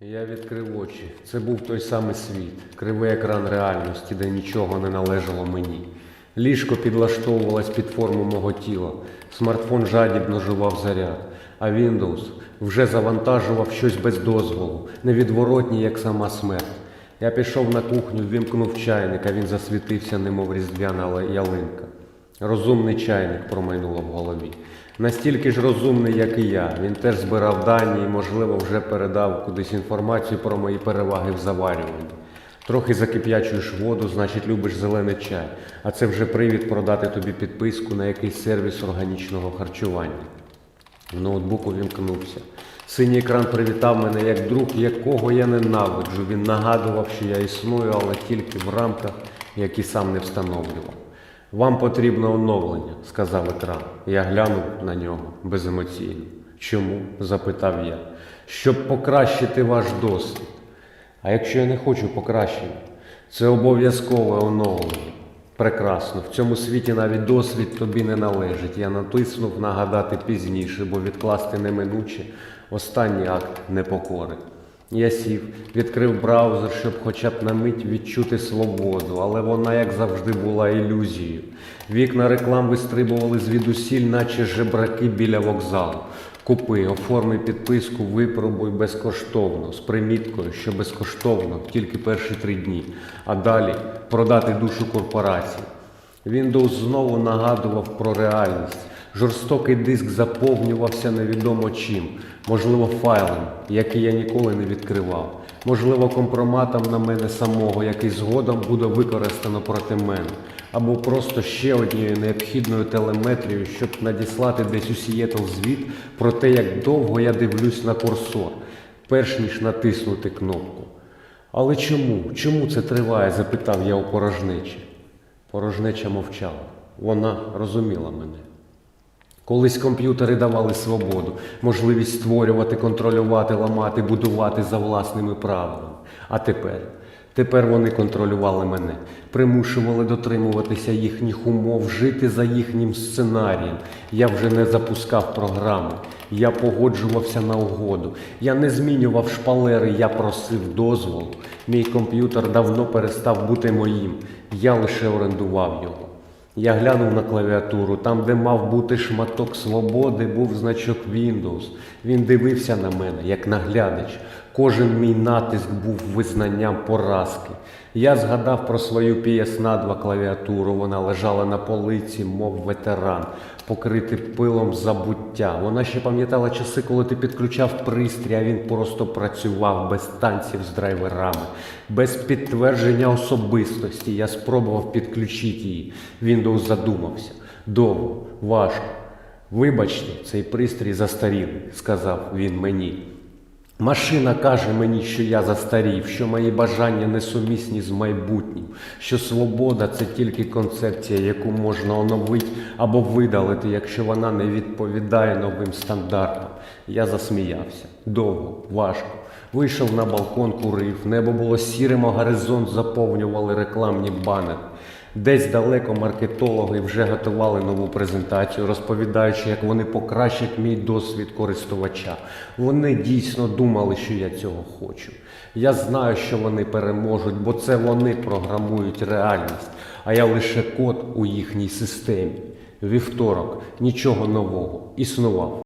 Я відкрив очі. Це був той самий світ, кривий екран реальності, де нічого не належало мені. Ліжко підлаштовувалось під форму мого тіла, смартфон жадібно жував заряд, а Windows вже завантажував щось без дозволу, невідворотній, як сама смерть. Я пішов на кухню, вімкнув чайник, а він засвітився, немов різдвяна ялинка. Розумний чайник промайнуло в голові. Настільки ж розумний, як і я. Він теж збирав дані і, можливо, вже передав кудись інформацію про мої переваги в заварюванні. Трохи закип'ячуєш воду, значить любиш зелений чай, а це вже привід продати тобі підписку на якийсь сервіс органічного харчування. В Ноутбук увімкнувся. Синій екран привітав мене як друг, якого я ненавиджу. Він нагадував, що я існую, але тільки в рамках, які сам не встановлював. Вам потрібно оновлення, сказав екран. Я глянув на нього беземоційно. Чому? запитав я. Щоб покращити ваш досвід. А якщо я не хочу покращення, це обов'язкове оновлення. Прекрасно. В цьому світі навіть досвід тобі не належить. Я натиснув нагадати пізніше, бо відкласти неминуче останній акт непокори. Я сів, відкрив браузер, щоб хоча б на мить відчути свободу, але вона, як завжди, була ілюзією. Вікна реклам вистрибували звідусіль, наче жебраки біля вокзалу. Купи, оформи підписку, випробуй безкоштовно, з приміткою, що безкоштовно, тільки перші три дні, а далі продати душу корпорації. Windows знову нагадував про реальність. Жорстокий диск заповнювався невідомо чим, можливо, файлом, який я ніколи не відкривав, можливо, компроматом на мене самого, який згодом буде використано проти мене, або просто ще однією необхідною телеметрією, щоб надіслати десь у Сієтл звіт про те, як довго я дивлюсь на курсор, перш ніж натиснути кнопку. Але чому? Чому це триває? запитав я у порожнечі. Порожнеча мовчала. Вона розуміла мене. Колись комп'ютери давали свободу, можливість створювати, контролювати, ламати, будувати за власними правилами. А тепер? Тепер вони контролювали мене, примушували дотримуватися їхніх умов, жити за їхнім сценарієм. Я вже не запускав програми, я погоджувався на угоду. Я не змінював шпалери, я просив дозволу. Мій комп'ютер давно перестав бути моїм, я лише орендував його. Я глянув на клавіатуру, там, де мав бути шматок свободи, був значок Windows. Він дивився на мене, як наглядач. Кожен мій натиск був визнанням поразки. Я згадав про свою PS2 клавіатуру. Вона лежала на полиці, мов ветеран, покритий пилом забуття. Вона ще пам'ятала часи, коли ти підключав пристрій, а він просто працював без танців з драйверами, без підтвердження особистості. Я спробував підключити її. Windows задумався. Довго, важко. Вибачте, цей пристрій застарілий, сказав він мені. Машина каже мені, що я застарів, що мої бажання несумісні з майбутнім, що свобода це тільки концепція, яку можна оновити або видалити, якщо вона не відповідає новим стандартам. Я засміявся довго, важко. Вийшов на балкон, курив, небо було сірим, а горизонт заповнювали рекламні банери. Десь далеко маркетологи вже готували нову презентацію, розповідаючи, як вони покращать мій досвід користувача. Вони дійсно думали, що я цього хочу. Я знаю, що вони переможуть, бо це вони програмують реальність, а я лише код у їхній системі. Вівторок, нічого нового, існував.